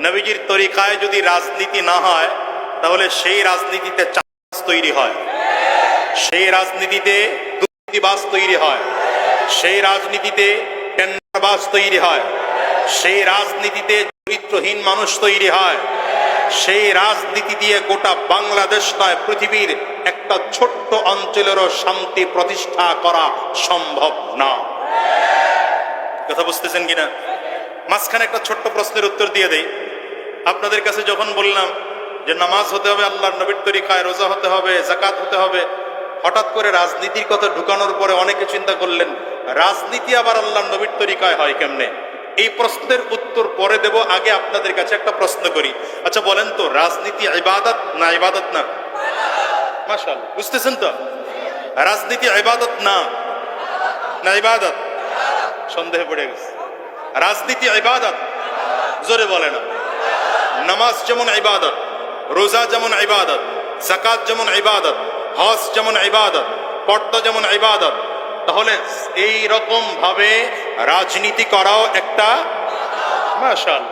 নবীজির তরিকায় যদি রাজনীতি না হয়, তাহলে সেই রাজনীতিতে চাষ তৈরি হয়। সেই রাজনীতিতে দুর্নীতিবাস তৈরি হয়। সেই রাজনীতিতে টেন্ডারবাজ তৈরি হয়। সেই রাজনীতিতে চরিত্রহীন মানুষ তৈরি হয়। সেই রাজনীতি দিয়ে গোটা বাংলাদেশ নয়, পৃথিবীর একটা ছোট্ট অঞ্চলেরও শান্তি প্রতিষ্ঠা করা সম্ভব না। কথা বুঝতেছেন কিনা? মাঝখানে একটা ছোট্ট প্রশ্নের উত্তর দিয়ে দেই। আপনাদের কাছে যখন বললাম যে নামাজ হতে হবে, আল্লাহর নবীর তরিকায় রোজা হতে হবে জাকাত হতে হবে, হঠাৎ করে রাজনীতির কথা ঢুকানোর পরে অনেকে চিন্তা করলেন, রাজনীতি আবার আল্লাহর নবীর তরিকায় হয় কেমনে? এই প্রশ্নের উত্তর পরে দেব, আগে আপনাদের কাছে একটা প্রশ্ন করি। আচ্ছা বলেন তো, রাজনীতি ইবাদত না ইবাদত না? মাশাল বুঝতেছেন তো? রাজনীতি ইবাদত না? না ইবাদত? সন্দেহে পড়ে গেছে। রাজনীতি ইবাদত? জোরে বলে না। নামাজ যেমন ইবাদত, রোজা যেমন ইবাদত জাকাত যেমন ইবাদত, হজ যেমন ইবাদত, পর্দা যেমন ইবাদত, তাহলে এই রকম ভাবে রাজনীতি করাও একটা মাশাল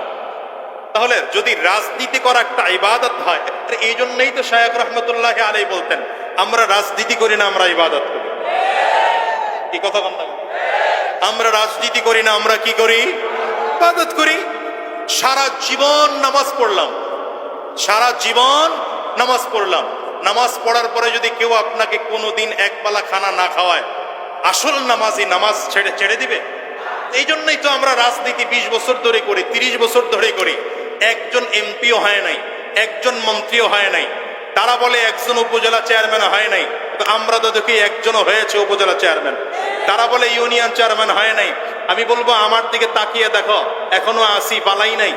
তাহলে যদি রাজনীতি করা একটা ইবাদত হয় এই জন্যই তো শায়ক রহমতুল্লাহ আলাই বলতেন, আমরা রাজনীতি করি না, আমরা ইবাদত করি। এই কথা বল আমরা রাজনীতি করি না, আমরা কি করি? ইবাদত করি। সারা জীবন নামাজ পড়লাম। সারা জীবন নামাজ পড়লাম। নামাজ পড়ার পরে যদি কেউ আপনাকে কোনোদিন এক বেলা খানা না খাওয়ায়, আসল নামাজি নামাজ ছেড়ে ছেড়ে দিবে? এই জন্যই তো আমরা রাজনীতি বিশ বছর ধরে করি, তিরিশ বছর ধরে করি। একজন এমপিও হয় নাই, একজন মন্ত্রীও হয় নাই। তারা বলে একজন উপজেলা চেয়ারম্যান হয় নাই। আমরা তো দেখি একজনও হয়েছে উপজেলা চেয়ারম্যান। তারা বলে ইউনিয়ন চেয়ারম্যান হয় নাই। আমি বলব আমার দিকে তাকিয়ে দেখো। এখনও আসি বালাই নাই।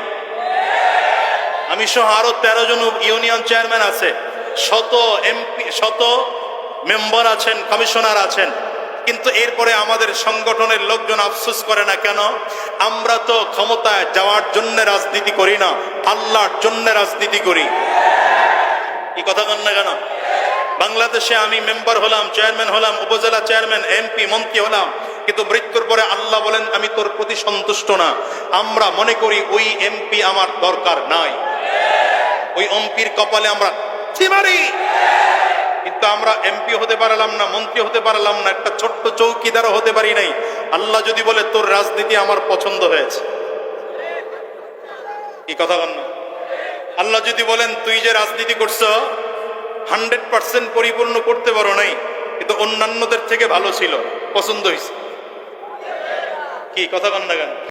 আমি সহ আরও তেরো জন ইউনিয়ন চেয়ারম্যান আছে। শত এমপি, শত মেম্বার আছেন, কমিশনার আছেন। কিন্তু এরপরে আমাদের সংগঠনের লোকজন আফসোস করে না কেন? আমরা তো ক্ষমতায় যাওয়ার জন্য রাজনীতি করি না, আল্লাহর জন্য রাজনীতি করি। এই কথা কন না কেন? বাংলাদেশে আমি মেম্বার হলাম, চেয়ারম্যান হলাম, উপজেলা চেয়ারম্যান, এমপি, মন্ত্রী হলাম। কিন্তু মৃত্যুর পরে আল্লাহ বলেন, আমি তোর প্রতি সন্তুষ্ট না। আমরা মনে করি ওই এমপি আমার দরকার নাই। ওই এমপির কপালে আমরা কিন্তু আমরা এমপি হতে পারলাম না, মন্ত্রী হতে পারলাম না, একটা ছোট্ট চৌকিদারও হতে পারি নাই। আল্লাহ যদি বলে, তোর রাজনীতি আমার পছন্দ হয়েছে। এই কথা বল আল্লাহ যদি বলেন, তুই যে রাজনীতি করছ, হান্ড্রেড পার্সেন্ট পরিপূর্ণ করতে পারো নাই। কিন্তু অন্যান্যদের থেকে ভালো ছিল, পছন্দ হয়েছে। কি? কথা কন না কেন?